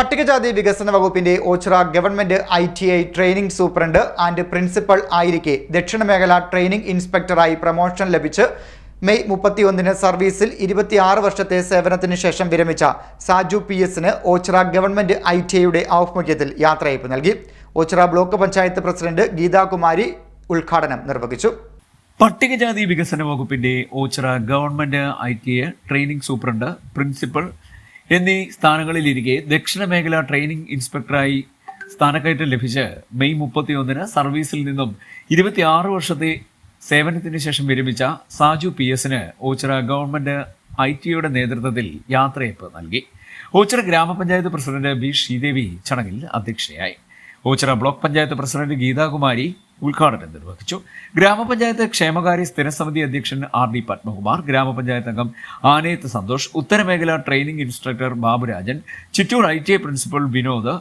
പട്ടികജാതി വികസന വകുപ്പിന്റെ Ochira government I T I training superintendent and principal ആയിരിക്കെ ദക്ഷിണ മേഖല ട്രെയിനിംഗ് ഇൻസ്പെക്ടറായി പ്രമോഷൻ ലഭിച്ച് മെയ് മുപ്പത്തിയൊന്നിന് സർവീസിൽ ഇരുപത്തിയാറ് വർഷത്തെ സേവനത്തിന് ശേഷം വിരമിച്ച സാജു പി എസിന് ഓച്ചിറ ഗവൺമെന്റ് ഐ ടി ഐയുടെ ആഭിമുഖ്യത്തിൽ യാത്രയയപ്പ് നൽകി. ഓച്ചിറ ബ്ലോക്ക് പഞ്ചായത്ത് പ്രസിഡന്റ് ഗീതാകുമാരി ഉദ്ഘാടനം നിർവഹിച്ചു. പട്ടികജാതി വികസന വകുപ്പിന്റെ Ochira government I T I training superintendent principal എന്നീ സ്ഥാനങ്ങളിലിരിക്കെ ദക്ഷിണ മേഖല ട്രെയിനിംഗ് ഇൻസ്പെക്ടറായി സ്ഥാനക്കയറ്റം ലഭിച്ച് മെയ് മുപ്പത്തിയൊന്നിന് സർവീസിൽ നിന്നും ഇരുപത്തിയാറ് വർഷത്തെ സേവനത്തിന് ശേഷം വിരമിച്ച സാജു പി എസിന് ഓച്ചിറ ഗവൺമെന്റ് ഐ ടിയുടെ നേതൃത്വത്തിൽ യാത്രയപ്പ് നൽകി. ഓച്ചിറ ഗ്രാമപഞ്ചായത്ത് പ്രസിഡന്റ് ബി ശ്രീദേവി ചടങ്ങിൽ അധ്യക്ഷയായി. ഓച്ചിറ ബ്ലോക്ക് പഞ്ചായത്ത് പ്രസിഡന്റ് ഗീതാകുമാരി ഉദ്ഘാടനം നിർവഹിച്ചു. ഗ്രാമപഞ്ചായത്ത് ക്ഷേമകാര്യ സ്ഥിരസമിതി അധ്യക്ഷൻ ആർ ഡി പത്മകുമാർ ഗ്രാമപഞ്ചായത്ത് അംഗം Anayath Santhosh ഉത്തരമേഖല training instructor Baburajan Chittur I T I principal Vinod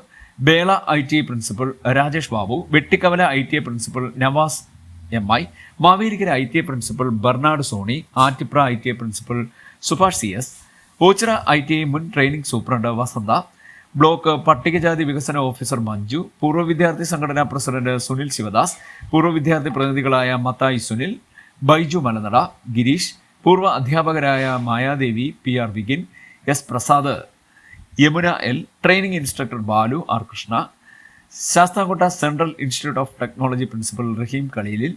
Bela I T I principal Rajesh Babu Vettikkavala I T I principal Navas M I Mavelikkara I T I principal Bernard Sony Attipra I T I principal Subhash C S Ochira I T I മുൻ training superintendent Vasantha block പട്ടികജാതി വികസന officer Manju പൂർവ വിദ്യാർത്ഥി സംഘടനാ president Sunil Sivadas പൂർവ വിദ്യാർത്ഥി പ്രതിനിധികളായ മത്തായി സുനിൽ ബൈജു മലനട ഗിരീഷ് പൂർവ അധ്യാപകരായ Mayadevi P R Vigin S Prasad Yamuna L training instructor Balu R Krishna Sasthamkotta central institute of technology principal Raheem Kaleelil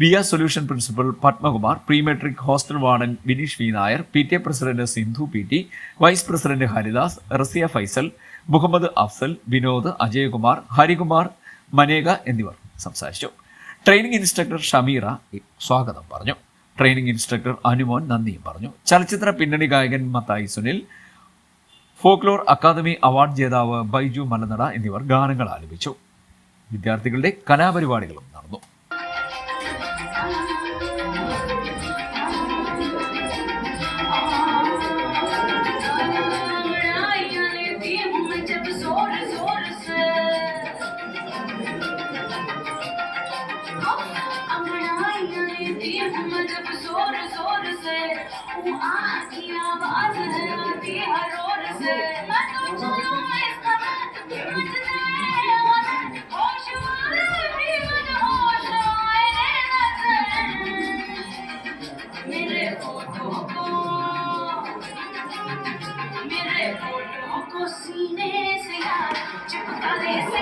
via solution principal Padmakumar prematric hostel warden Vineesh V Nair P T A president Sindhu P T vice president Haridas Rasiya Faisal Muhammad Afsal Vinod Ajayakumar Harikumar Maneka എന്നിവർ സംസാരിച്ചു. Training instructor Shameera സ്വാഗതം പറഞ്ഞു. Training instructor Anumon നന്ദിയും പറഞ്ഞു. ചലച്ചിത്ര പിന്നണി ഗായകൻ Mathayi Sunil folklore academy award ജേതാവ് ബൈജു മലനട എന്നിവർ ഗാനങ്ങൾ ആലപിച്ചു. വിദ്യാർത്ഥികളുടെ കലാപരിപാടികളും ज़ोर ज़ोर से। वो आँखी, आवाज़ है, आती हर ओर से। मैं तो चलूँ इस भी मनहोश आए नज़र। मेरे फ़ोटो को को सीने से यार चिपका ले सैया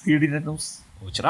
സി ഡി ന്യൂസ് ഉച്ചറ